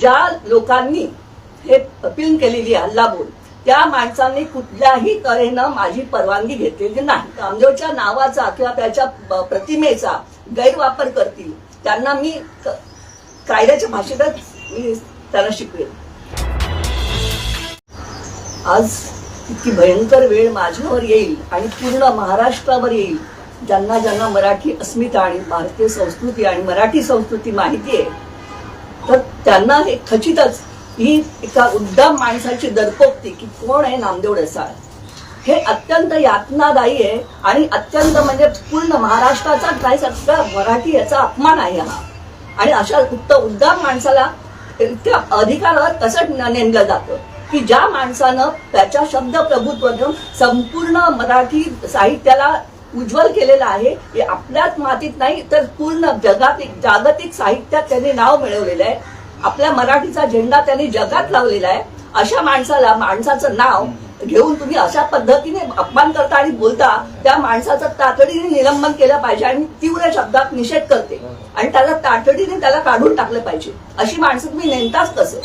ज्या लोकांनी हे अपील केलेली आहे हल्लाबोल त्या माणसांनी कुठल्याही तऱ्हेनं माझी परवानगी घेतलेली नाही. कामदेवच्या नावाचा किंवा त्याच्या प्रतिमेचा गैरवापर करतील त्यांना मी कायद्याच्या भाषेतच मी त्यांना शिकवेल आज इतकी भयंकर वेळ माझ्यावर येईल आणि पूर्ण महाराष्ट्रावर येईल ज्यांना ज्यांना मराठी अस्मिता आणि भारतीय संस्कृती आणि मराठी संस्कृती माहिती आहे तर त्यांना हे खचितच ही एका उद्दाम माणसाची दरपोक्ती की कोण आहे नामदेव ढसाळ हे अत्यंत यातनादायी आहे आणि अत्यंत म्हणजे पूर्ण महाराष्ट्राचा काय सगळा मराठी याचा अपमान आहे हा. आणि अशा फक्त उद्दाम माणसाला इतक्या अधिकारावर कसं नेमलं जातं? की ज्या माणसानं त्याच्या शब्द प्रभुत्व संपूर्ण मराठी साहित्याला उज्ज्वल केलेलं आहे. हे आपल्याच मातीत नाही तर पूर्ण जगातिक जागतिक साहित्यात त्यांनी नाव मिळवलेलं आहे. आपल्या मराठीचा झेंडा त्यांनी जगात लावलेला आहे. अशा माणसाला माणसाचं नाव घेऊन तुम्ही अशा पद्धतीने अपमान करता आणि बोलता त्या माणसाचं तातडीने निलंबन केलं पाहिजे आणि तीव्र शब्दात निषेध करते. आणि त्याला तातडीने त्याला काढून टाकलं पाहिजे. अशी माणसं तुम्ही नेमताच कसं?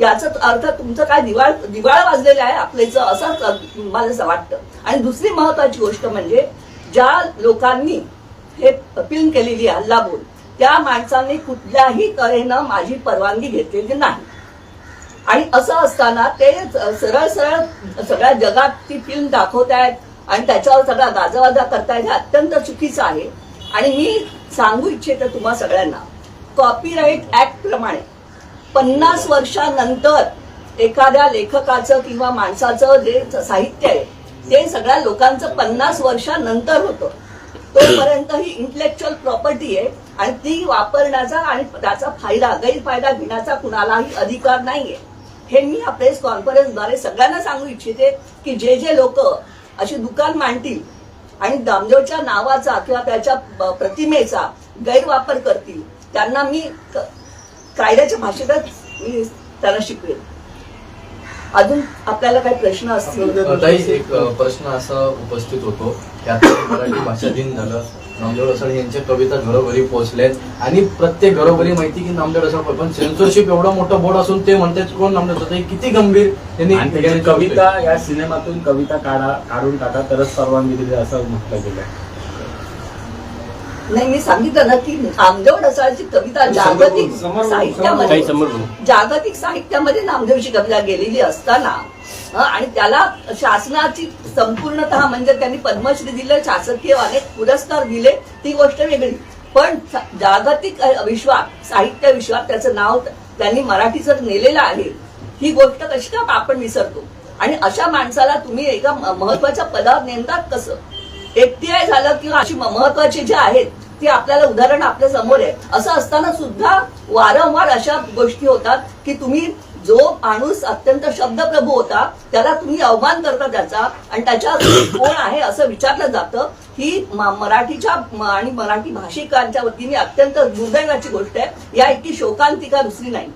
याचा अर्थ तुमचं काय दिवाळ दिवाळ वाजलेलं आहे आपल्याचं असं मला असं वाटतं. आणि दुसरी महत्वाची गोष्ट म्हणजे ज्या लोकांनी हे फिल्म केलेली आहे हल्लाबोल त्या माणसांनी कुठल्याही तऱ्हेनं माझी परवानगी घेतलेली नाही. आणि असं असताना ते सरळ सरळ सगळ्या जगात ती फिल्म दाखवत आहेत आणि त्याच्यावर सगळा गाजावाजा करतायत हे अत्यंत चुकीचं आहे. आणि मी सांगू इच्छिते तुम्हा सगळ्यांना कॉपीराईट ऍक्ट प्रमाणे पन्नास वर्षानंतर एखाद्या लेखकाचं किंवा माणसाचं जे साहित्य आहे ते सगळ्या लोकांचं पन्नास वर्षानंतर होतं. तोपर्यंत ही इंटलेक्च्युअल प्रॉपर्टी आहे आणि ती वापरण्याचा आणि त्याचा फायदा गैरफायदा घेण्याचा कुणालाही अधिकार नाहीये. हे मी या प्रेस कॉन्फरन्सद्वारे सगळ्यांना सांगू इच्छिते की जे जे लोक अशी दुकान मांडतील आणि दामदेवच्या नावाचा किंवा त्याच्या प्रतिमेचा गैरवापर करतील त्यांना मी क- कायद्याच्या भाषेतच मी त्यांना शिकवेल अजून आपल्याला काही प्रश्न असतील? ताई एक प्रश्न असा उपस्थित होतो. की आता मराठी भाषा दिन झालं. नामदेव रसाळ यांच्या कविता घरोघरी पोहोचल्यात आणि प्रत्येक घरोघरी माहिती की नामदेव रसाळ पण सेन्सरशिप एवढं मोठं बोर्ड असून ते म्हणतात कोण नामदेव रसाळ? हे किती गंभीर त्यांनी कविता या सिनेमातून कविता काढा काढून टाका. तरच परवानगी दिली असं म्हटलं गेलं नाही मी सांगितलं ना की नामदेव ढसाळची कविता जागतिक साहित्यामध्ये जागतिक साहित्यामध्ये नामदेवची कविता गेलेली असताना आणि त्याला शासनाची संपूर्णतः म्हणजे त्यांनी पद्मश्री दिले शासकीय अनेक पुरस्कार दिले ती गोष्ट वेगळी. पण जागतिक विश्वात साहित्य विश्वात त्याचं नाव त्यांनी मराठीचं नेलेलं आहे. ही गोष्ट कशी का आपण विसरतो? आणि अशा माणसाला तुम्ही एका महत्त्वाच्या पदावर नेमतात कसं? एफटीआय झालं किंवा अशी महत्वाची जे आहेत ती आपल्याला उदाहरण आपल्यासमोर आहे असं असताना सुद्धा वारंवार अशा गोष्टी होतात की तुम्ही जो माणूस अत्यंत शब्दप्रभू होता त्याला तुम्ही अवमान करता त्याचा आणि त्याच्या कोण आहे असं विचारलं जातं. ही मराठीच्या आणि मराठी भाषिकांच्या वतीने अत्यंत दुर्दैवाची गोष्ट आहे. या इतकी शोकांतिका दुसरी नाही.